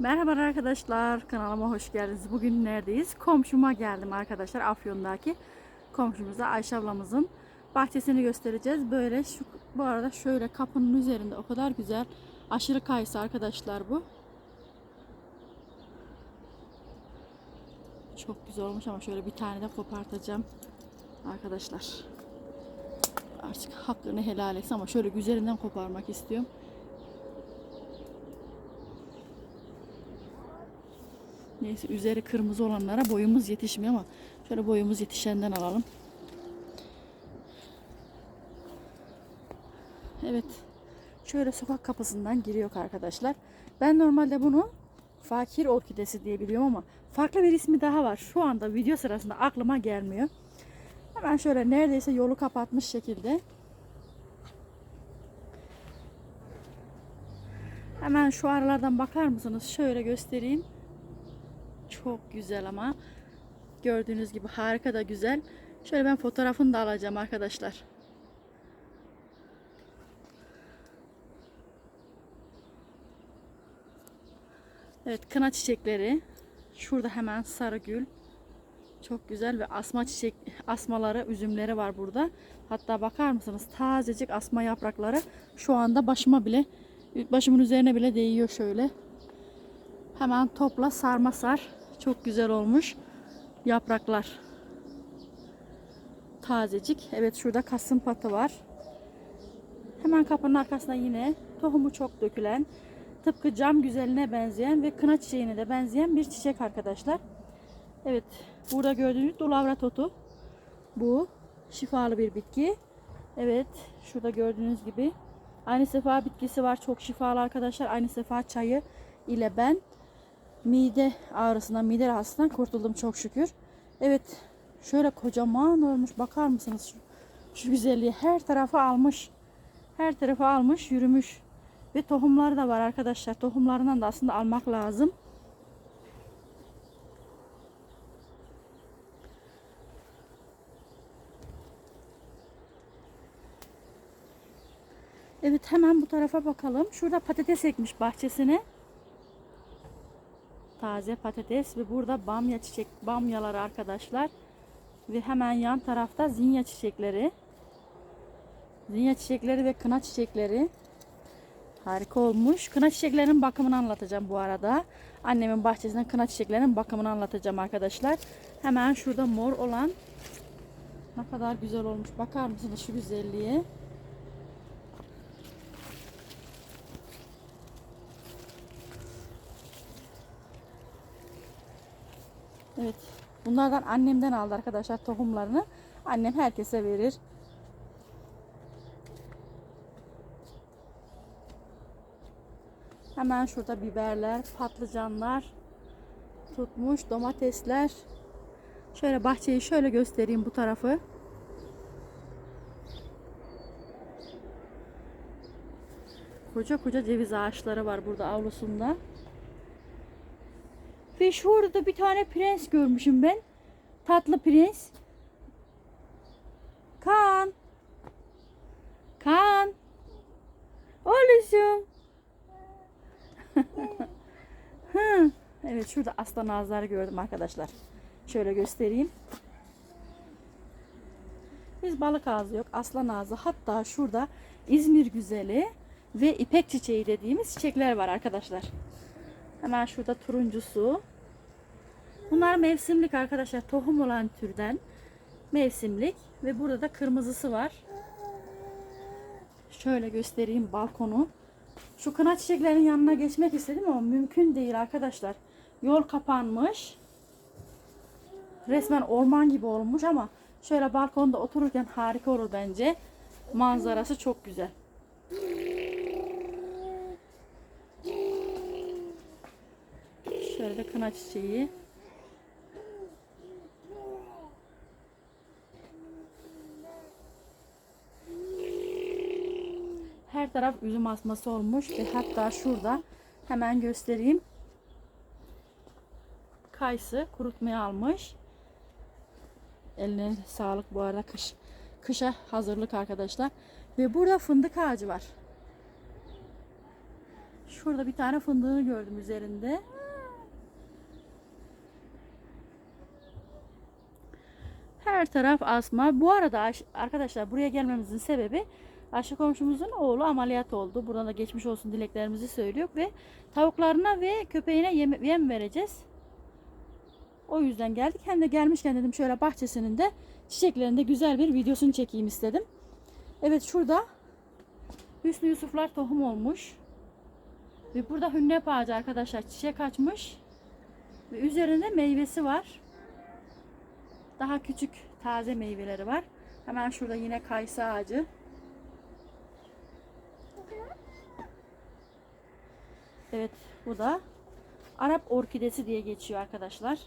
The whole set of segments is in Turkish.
Merhaba arkadaşlar, kanalıma hoş geldiniz. Bugün neredeyiz? Komşuma geldim arkadaşlar, Afyon'daki komşumuza Ayşe ablamızın bahçesini göstereceğiz. Böyle şu bu arada şöyle kapının üzerinde o kadar güzel aşırı kayısı arkadaşlar bu. Çok güzel olmuş ama şöyle bir tane de kopartacağım arkadaşlar. Artık hakkını helal etsin ama şöyle güzelinden koparmak istiyorum. Neyse üzeri kırmızı olanlara boyumuz yetişmiyor ama şöyle boyumuz yetişenden alalım. Evet. Şöyle sokak kapısından giriyor arkadaşlar. Ben normalde bunu fakir orkidesi diye biliyorum ama farklı bir ismi daha var. Şu anda video sırasında aklıma gelmiyor. Hemen şöyle neredeyse yolu kapatmış şekilde. Hemen şu aralardan bakar mısınız? Şöyle göstereyim. Çok güzel ama. Gördüğünüz gibi harika da güzel. Şöyle ben fotoğrafını da alacağım arkadaşlar. Evet kına çiçekleri. Şurada hemen sarı gül. Çok güzel ve asma çiçek asmaları, üzümleri var burada. Hatta bakar mısınız? Tazecik asma yaprakları şu anda başıma bile başımın üzerine bile değiyor şöyle. Hemen topla sarma sar. Çok güzel olmuş. Yapraklar. Tazecik. Evet şurada kasım patı var. Hemen kapının arkasında yine tohumu çok dökülen, tıpkı cam güzeline benzeyen ve kına çiçeğine de benzeyen bir çiçek arkadaşlar. Evet, burada gördüğünüz dolavra totu. Bu şifalı bir bitki. Evet, şurada gördüğünüz gibi aynı sefa bitkisi var. Çok şifalı arkadaşlar. Aynı sefa çayı ile ben mide ağrısından, mide rahatsızlığından kurtuldum çok şükür. Evet, şöyle kocaman olmuş. Bakar mısınız şu, şu güzelliği? Her tarafa almış. Her tarafa almış, yürümüş. Ve tohumları da var arkadaşlar. Tohumlarından da aslında almak lazım. Evet hemen bu tarafa bakalım. Şurada patates ekmiş bahçesine. Taze patates ve burada bamya çiçek bamyaları arkadaşlar. Ve hemen yan tarafta zinya çiçekleri. Zinya çiçekleri ve kına çiçekleri. Harika olmuş. Kına çiçeklerinin bakımını anlatacağım bu arada. Annemin bahçesinden kına çiçeklerinin bakımını anlatacağım arkadaşlar. Hemen şurada mor olan ne kadar güzel olmuş. Bakar mısınız şu güzelliğe? Evet. Bunlardan annemden aldı arkadaşlar tohumlarını. Annem herkese verir. Hemen şurada biberler, patlıcanlar tutmuş, domatesler. Şöyle bahçeyi şöyle göstereyim bu tarafı. Koca koca ceviz ağaçları var burada avlusunda. Ve şurada bir tane prens görmüşüm ben. Tatlı prens. Kaan. Kaan. Oğlum. Hı. Evet şurada aslan ağızları gördüm arkadaşlar. Şöyle göstereyim. Biz balık ağzı yok. Aslan ağzı. Hatta şurada İzmir güzeli ve ipek çiçeği dediğimiz çiçekler var arkadaşlar. Hemen şurada turuncusu. Bunlar mevsimlik arkadaşlar. Tohum olan türden mevsimlik ve burada da kırmızısı var. Şöyle göstereyim balkonu. Şu kına çiçeklerin yanına geçmek istedim ama mümkün değil arkadaşlar. Yol kapanmış. Resmen orman gibi olmuş ama şöyle balkonda otururken harika olur bence. Manzarası çok güzel. Şöyle kına çiçeği. Her taraf üzüm asması olmuş ve hatta şurada hemen göstereyim. Kayısı kurutmaya almış. Eline sağlık bu arada kış kışa hazırlık arkadaşlar. Ve burada fındık ağacı var. Şurada bir tane fındığını gördüm üzerinde. Her taraf asma. Bu arada aş- arkadaşlar buraya gelmemizin sebebi aşı komşumuzun oğlu ameliyat oldu. Buradan da geçmiş olsun dileklerimizi söylüyor ve tavuklarına ve köpeğine yem, yem vereceğiz. O yüzden geldik. Hem de gelmişken dedim şöyle bahçesinin de çiçeklerinde güzel bir videosunu çekeyim istedim. Evet şurada Hüsnü Yusuflar tohum olmuş. Ve burada hünnep ağacı arkadaşlar çiçek açmış. Ve üzerinde meyvesi var. Daha küçük taze meyveleri var. Hemen şurada yine kayısı ağacı. Evet bu da Arap orkidesi diye geçiyor arkadaşlar.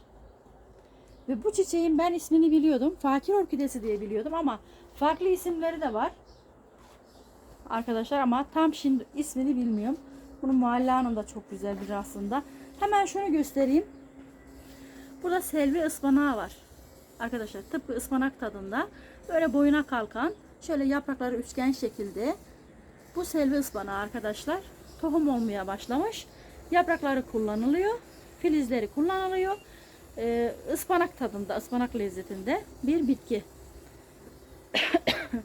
Ve bu çiçeğin ben ismini biliyordum. Fakir orkidesi diye biliyordum ama farklı isimleri de var. Arkadaşlar ama tam şimdi ismini bilmiyorum. Bunun Muhalle Hanım da çok güzel bir aslında. Hemen şunu göstereyim. Burada selvi ıspanağı var. Arkadaşlar tıpkı ıspanak tadında. Böyle boyuna kalkan. Şöyle yaprakları üçgen şekilde. Bu selvi ıspanağı arkadaşlar. Tohum olmaya başlamış. Yaprakları kullanılıyor. Filizleri kullanılıyor. Ee, ıspanak tadında, ıspanak lezzetinde bir bitki.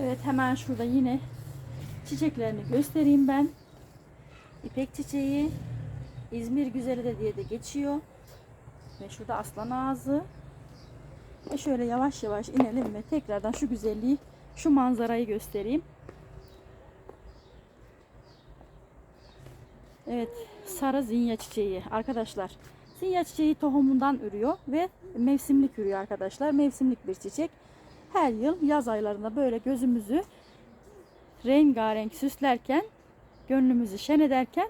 Evet hemen şurada yine çiçeklerini göstereyim ben. İpek çiçeği, İzmir güzeli de diye de geçiyor. Ve şurada aslan ağzı. Ve şöyle yavaş yavaş inelim ve tekrardan şu güzelliği, şu manzarayı göstereyim. Evet, sarı zinya çiçeği arkadaşlar. Zinya çiçeği tohumundan ürüyor ve mevsimlik ürüyor arkadaşlar. Mevsimlik bir çiçek. Her yıl yaz aylarında böyle gözümüzü rengarenk süslerken, gönlümüzü şen ederken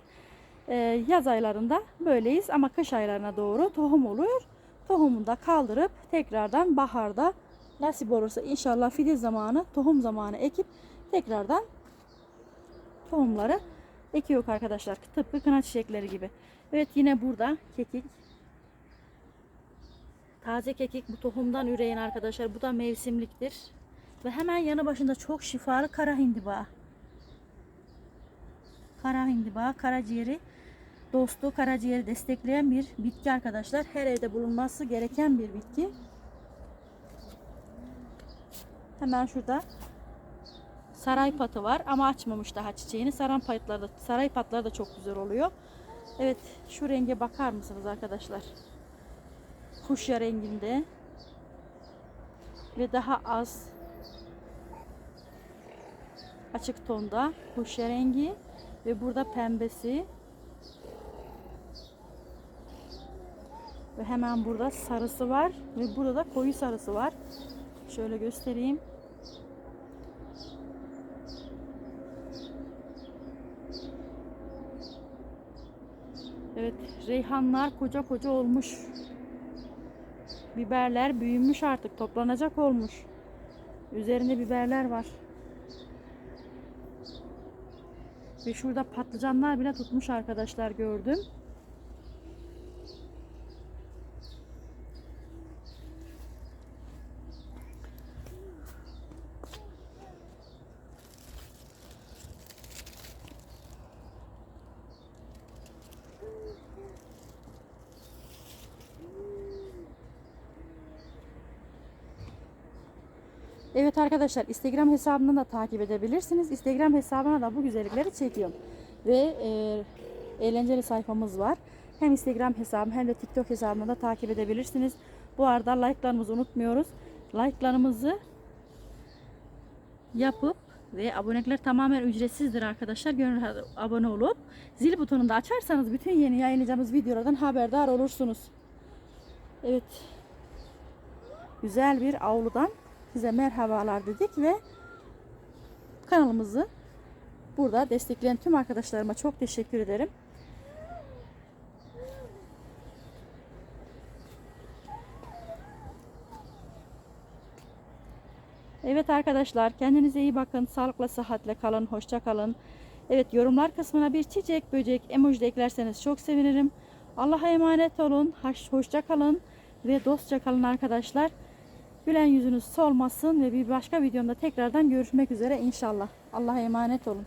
e, yaz aylarında böyleyiz ama kış aylarına doğru tohum oluyor. Tohumunu da kaldırıp tekrardan baharda nasip olursa inşallah filiz zamanı, tohum zamanı ekip tekrardan tohumları ekiyor arkadaşlar. Tıpkı kına çiçekleri gibi. Evet yine burada kekik. Taze kekik bu tohumdan üreyen arkadaşlar. Bu da mevsimliktir. Ve hemen yanı başında çok şifalı kara hindiba. Kara hindiba, karaciğeri dostu karaciğeri destekleyen bir bitki arkadaşlar. Her evde bulunması gereken bir bitki. Hemen şurada saray patı var ama açmamış daha çiçeğini. Saray patları da, saray patları da çok güzel oluyor. Evet şu renge bakar mısınız arkadaşlar? Fuşya renginde ve daha az açık tonda fuşya rengi ve burada pembesi ve hemen burada sarısı var ve burada da koyu sarısı var. Şöyle göstereyim. Evet, reyhanlar koca koca olmuş. Biberler büyümüş artık, toplanacak olmuş. Üzerinde biberler var. Ve şurada patlıcanlar bile tutmuş arkadaşlar gördüm. Evet arkadaşlar Instagram hesabından da takip edebilirsiniz. Instagram hesabına da bu güzellikleri çekiyorum. Ve e, eğlenceli sayfamız var. Hem Instagram hesabım hem de TikTok hesabımda da takip edebilirsiniz. Bu arada like'larımızı unutmuyoruz. Like'larımızı yapıp ve abonelikler tamamen ücretsizdir arkadaşlar. Gönül abone olup zil butonunu da açarsanız bütün yeni yayınlayacağımız videolardan haberdar olursunuz. Evet. Güzel bir avludan size merhabalar dedik ve kanalımızı burada destekleyen tüm arkadaşlarıma çok teşekkür ederim. Evet arkadaşlar kendinize iyi bakın. Sağlıkla sıhhatle kalın. Hoşça kalın. Evet yorumlar kısmına bir çiçek, böcek, emoji de eklerseniz çok sevinirim. Allah'a emanet olun. Hoşça kalın ve dostça kalın arkadaşlar. Gülen yüzünüz solmasın ve bir başka videomda tekrardan görüşmek üzere inşallah. Allah'a emanet olun.